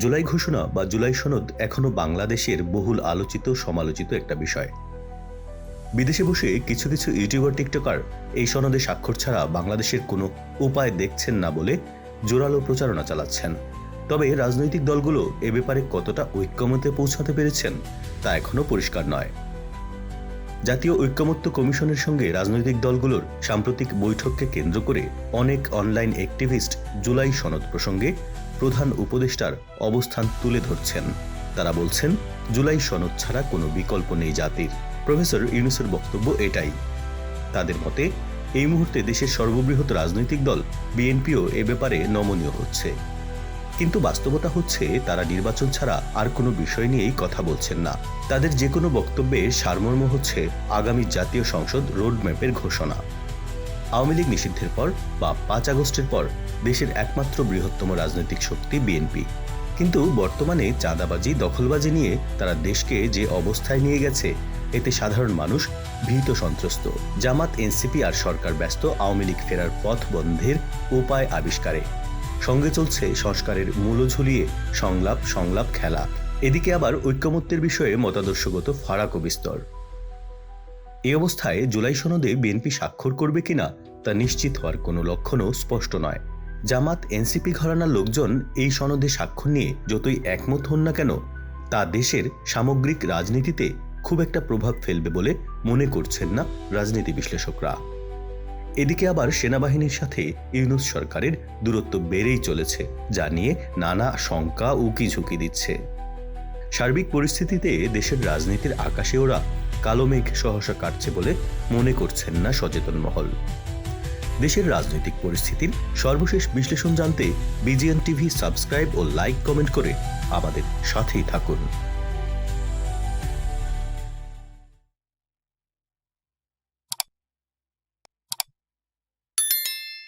জুলাই ঘোষণা বা জুলাই সনদ এখনও বাংলাদেশের বহুল আলোচিত, সমালোচিত একটা বিষয়। বিদেশে বসে কিছু কিছু ইউটিউবার, টিকটকার এই সনদে স্বাক্ষর ছাড়া বাংলাদেশের কোনো উপায় দেখছেন না বলে জোরালো প্রচারণা চালাচ্ছেন। তবে রাজনৈতিক দলগুলো এ ব্যাপারে কতটা ঐক্যমতে পৌঁছাতে পেরেছেন তা এখনও পরিষ্কার নয়। জাতীয় ঐক্যমত্য কমিশনের সঙ্গে রাজনৈতিক দলগুলোর সাম্প্রতিক বৈঠককে কেন্দ্র করে অনেক অনলাইন অ্যাক্টিভিস্ট জুলাই সনদ প্রসঙ্গে প্রধান উপদেষ্টার অবস্থান তুলে ধরছেন। তারা বলছেন, জুলাই সনদ ছাড়া কোনো বিকল্প নেই জাতির। প্রফেসর ইউনুসের বক্তব্য এটাই। তাদের মতে, এই মুহূর্তে দেশের সর্ববৃহৎ রাজনৈতিক দল বিএনপিও এ ব্যাপারে নমনীয় হচ্ছে। কিন্তু বাস্তবতা হচ্ছে, তারা নির্বাচন ছাড়া আর কোনো বিষয় নিয়েই কথা বলছেন না। তাদের যে কোনো বক্তব্যে সারমর্ম হচ্ছে আগামী জাতীয় সংসদ রোডম্যাপের ঘোষণা। আওয়ামী লীগ নিষিদ্ধের পর বা পাঁচ আগস্টের পর দেশের একমাত্র বৃহত্তম রাজনৈতিক শক্তি বিএনপি। কিন্তু বর্তমানে চাঁদাবাজি, দখলবাজি নিয়ে তারা দেশকে যে অবস্থায় নিয়ে গেছে, এতে সাধারণ মানুষ ভীত সন্ত্রস্ত। জামাত, এনসিপি আর সরকার ব্যস্ত আওয়ামী লীগ ফেরার পথ বন্ধের উপায় আবিষ্কারে। সঙ্গে চলছে সংস্কারের মূল ঝুলিয়ে সংলাপ সংলাপ, খেলা। এদিকে আবার ঐক্যমত্যের বিষয়ে মতাদর্শগত ফারাক বিস্তর। এ অবস্থায় জুলাই সনদে বিএনপি স্বাক্ষর করবে কিনা তা নিশ্চিত হওয়ার কোনো লক্ষণও স্পষ্ট নয়। জামাত, এনসিপি ঘরানার লোকজন এই সনদে স্বাক্ষর নিয়ে যতই একমত হন না কেন, তা দেশের সামগ্রিক রাজনীতিতে খুব একটা প্রভাব ফেলবে বলে মনে করছেন না রাজনীতি বিশ্লেষকরা। এদিকে আবার সেনাবাহিনীর সাথে ইউনুস সরকারের দূরত্ব বেড়েই চলেছে, যা নিয়ে নানা শঙ্কা উকি ঝুঁকি দিচ্ছে। সার্বিক পরিস্থিতিতে দেশের রাজনীতির আকাশে ওরা কালো মেঘ সহসা কাটছে বলে মনে করছেন না সচেতন মহল। দেশের রাজনৈতিক পরিস্থিতির সর্বশেষ বিশ্লেষণ জানতে বিজিএন টিভি সাবস্ক্রাইব ও লাইক কমেন্ট করে আমাদের সাথেই থাকুন।